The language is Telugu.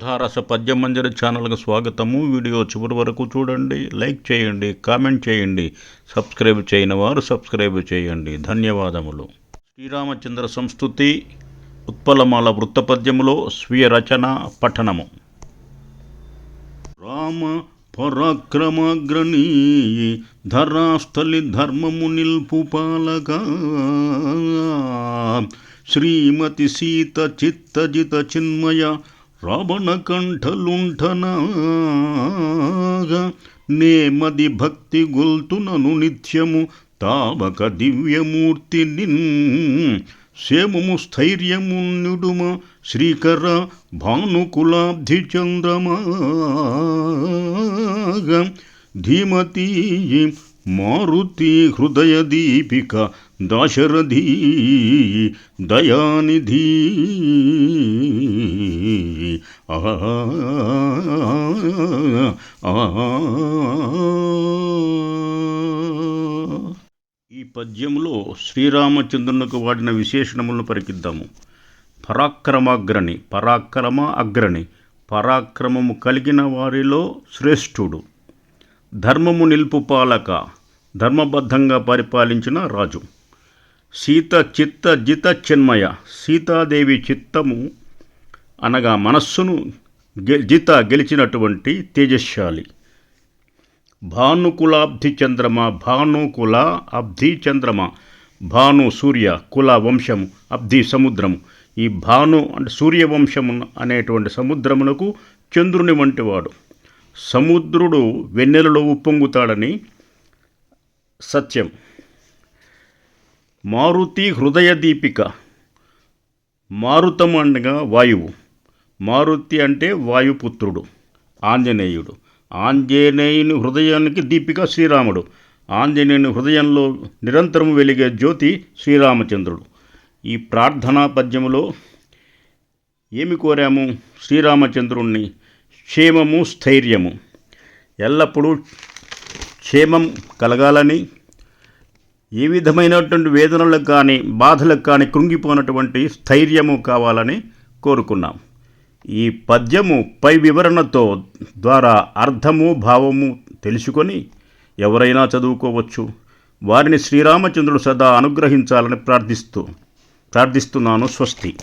ధారస పద్యమంజరి ఛానల్కి స్వాగతము. వీడియో చివరి వరకు చూడండి. లైక్ చేయండి కామెంట్ చేయండి. సబ్స్క్రైబ్ చేయని వారు సబ్స్క్రైబ్ చేయండి. ధన్యవాదములు. శ్రీరామచంద్ర సంస్థుతి ఉత్పలమాల వృత్తపద్యములో స్వీయ రచన పఠనము. రామ పరాక్రమాగ్రణీ ధరాస్థలి ధర్మము నిల్పు పాలక శ్రీమతి సీత చిత్తజిత చిన్మయ రావణ కంఠలుంఠనాగా నేమది భక్తి గొల్తునను నిత్యము తావక దివ్యమూర్తి నిన్ సేమము స్థైర్యము శ్రీకర భానుకులాబ్ధి చంద్రమాగ ధీమతి మారుతి హృదయ దీపిక దాశరథీ దయానిధి ఆ ఈ పద్యంలో శ్రీరామచంద్రునికి వాడిన విశేషణములను పరికిద్దాము పరాక్రమాగ్రణి పరాక్రమ అగ్రణి పరాక్రమము కలిగిన వారిలో శ్రేష్ఠుడు ధర్మము నిలుపు పాలక ధర్మబద్ధంగా పరిపాలించిన రాజు. సీత చిత్త జిత చిన్మయ సీతాదేవి చిత్తము అనగా మనస్సును జిత గెలిచినటువంటి తేజశాలి. భానుకులాబ్ధి చంద్రమ భానుకుల అబ్ధి చంద్రమ భాను సూర్య కుల వంశము అబ్ధి సముద్రము. ఈ భాను అంటే సూర్యవంశము అనేటువంటి సముద్రమునకు చంద్రుని వంటివాడు. సముద్రుడు వెన్నెలలో ఉప్పొంగుతాడని సత్యం. మారుతి హృదయ దీపిక. మారుతం అనగా వాయువు. మారుతి అంటే వాయుపుత్రుడు ఆంజనేయుడు. ఆంజనేయుని హృదయానికి దీపిక శ్రీరాముడు. ఆంజనేయుని హృదయంలో నిరంతరం వెలిగే జ్యోతి శ్రీరామచంద్రుడు. ఈ ప్రార్థనా పద్యములో ఏమి కోరాము? శ్రీరామచంద్రుణ్ణి క్షేమము స్థైర్యము. ఎల్లప్పుడూ క్షేమం కలగాలని ఏ విధమైనటువంటి వేదనలకు కానీ బాధలకు కానీ కృంగిపోనటువంటి స్థైర్యము కావాలని కోరుకున్నాం. ఈ పద్యము పై వివరణతో ద్వారా అర్థము భావము తెలుసుకొని ఎవరైనా చదువుకోవచ్చు. వారిని శ్రీరామచంద్రుడు సదా అనుగ్రహించాలని ప్రార్థిస్తూ ప్రార్థిస్తున్నాను స్వస్తి.